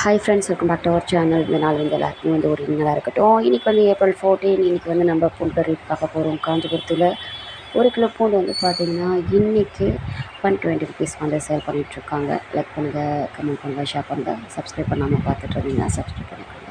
Hi friends welcome back to our channel இந்த நாள் வந்து எல்லாருக்குமே வந்து ஒரு நல்லா இருக்கட்டும். இன்றைக்கி வந்து ஏப்ரல் ஃபோர்டீன் இன்றைக்கி வந்து நம்ம பூண்டு கறி பார்க்க போகிறோம் காஞ்சிபுரத்தில் ஒரு கிலோ பூண்டு வந்து பார்த்திங்கன்னா இன்றைக்கி ஒன் டுவெண்ட்டி ருபீஸ் வந்து சேல் பண்ணிகிட்ருக்காங்க லைக் பண்ணுங்கள் கமெண்ட் பண்ணுங்கள் ஷேர் பண்ணுங்கள் சப்ஸ்கிரைப் பண்ணாமல் பார்த்துட்டு இருந்தீங்கன்னா சப்ஸ்கிரைப் பண்ணிக்கோங்க.